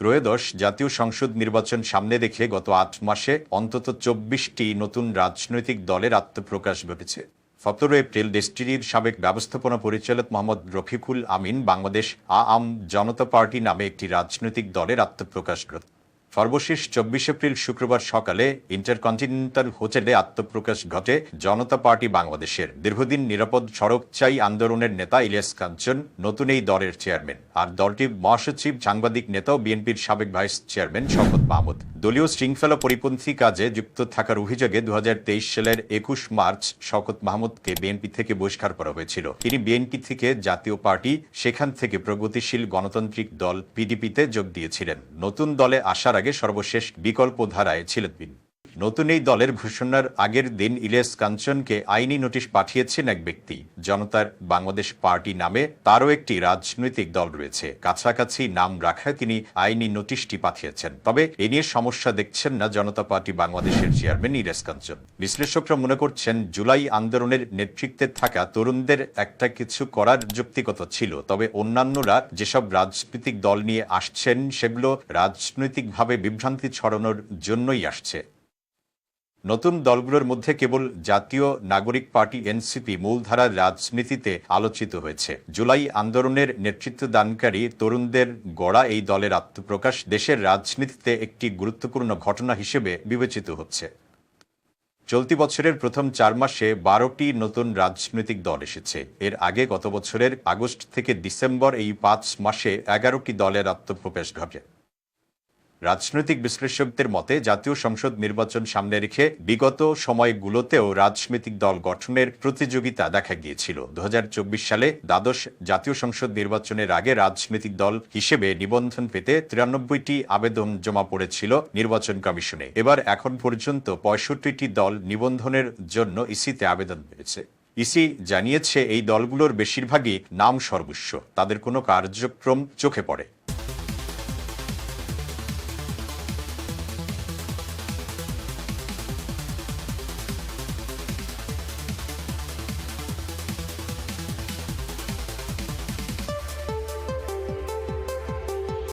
ত্রয়োদশ জাতীয় সংসদ নির্বাচন সামনে রেখে গত আট মাসে অন্তত চব্বিশটি নতুন রাজনৈতিক দলের আত্মপ্রকাশ ঘটেছে। সতেরো এপ্রিল দেশটির সাবেক ব্যবস্থাপনা পরিচালক মোহাম্মদ রফিকুল আমিন বাংলাদেশ আ আম জনতা পার্টি নামে একটি রাজনৈতিক দলের আত্মপ্রকাশ ঘটে সর্বশেষ চব্বিশ এপ্রিল শুক্রবার সকালে ইন্টারকন্টিনেন্টাল হোটেলে আত্মপ্রকাশ ঘটে জনতা পার্টি বাংলাদেশের। দীর্ঘদিন নিরাপদ সড়ক চাই আন্দোলনের নেতা ইলিয়াস কাঞ্চন, নতুন এই দলের চেয়ারম্যান। আর দলটির মহাসচিব, সাংবাদিক নেতাও বিএনপির সাবেক ভাইস চেয়ারম্যান শওকত মাহমুদ। দলীয় শৃঙ্খলা পরিপন্থী কাজে যুক্ত থাকার অভিযোগে দু হাজার তেইশ সালের একুশ মার্চ শওকত মাহমুদকে বিএনপি থেকে বহিষ্কার করা হয়েছিল। তিনি বিএনপি থেকে জাতীয় পার্টি, সেখান থেকে প্রগতিশীল গণতান্ত্রিক দল, পিডিপিতে যোগ দিয়েছিলেন। নতুন দলে আসার আগে সর্বশেষ বিকল্প ধারায় ছিলেন তিনি। নতুন এই দলের ঘোষণার আগের দিন ইলিয়াস কাঞ্চনকে আইনি নোটিশ পাঠিয়েছেন এক ব্যক্তি। জনতার বাংলাদেশ পার্টি নামে তারও একটি রাজনৈতিক দল রয়েছে। কাছাকাছি নাম রাখায় তিনি আইনি নোটিশটি পাঠিয়েছেন। তবে এ নিয়ে সমস্যা দেখছেন না জনতা পার্টি বাংলাদেশের চেয়ারম্যান ইলিয়াস কাঞ্চন। বিশ্লেষকরা মনে করছেন, জুলাই আন্দোলনের নেতৃত্বে থাকা তরুণদের একটা কিছু করার যুক্তিগত ছিল। তবে অন্যান্যরা যেসব রাজনৈতিক দল নিয়ে আসছেন, সেগুলো রাজনৈতিকভাবে বিভ্রান্তি ছড়ানোর জন্যই আসছে। নতুন দলগুলোর মধ্যে কেবল জাতীয় নাগরিক পার্টি এনসিপি মূলধারার রাজনীতিতে আলোচিত হয়েছে। জুলাই আন্দোলনের নেতৃত্ব দানকারী তরুণদের গড়া এই দলের আত্মপ্রকাশ দেশের রাজনীতিতে একটি গুরুত্বপূর্ণ ঘটনা হিসেবে বিবেচিত হচ্ছে। চলতি বছরের প্রথম চার মাসে বারোটি নতুন রাজনৈতিক দল এসেছে। এর আগে গত বছরের আগস্ট থেকে ডিসেম্বর এই পাঁচ মাসে এগারোটি দলের আত্মপ্রকাশ ঘটে। রাজনৈতিক বিশ্লেষকদের মতে, জাতীয় সংসদ নির্বাচন সামনে রেখে বিগত সময়গুলোতেও রাজনৈতিক দল গঠনের প্রতিযোগিতা দেখা গিয়েছিল। দু হাজার চব্বিশ সালে দ্বাদশ জাতীয় সংসদ নির্বাচনের আগে রাজনৈতিক দল হিসেবে নিবন্ধন পেতে তিরানব্বইটি আবেদন জমা পড়েছিল নির্বাচন কমিশনে। এবার এখন পর্যন্ত পঁয়ষট্টিটি দল নিবন্ধনের জন্য ইসিতে আবেদন পেয়েছে। ইসি জানিয়েছে, এই দলগুলোর বেশিরভাগই নাম সর্বস্ব। তাদের কোনো কার্যক্রম চোখে পড়ে।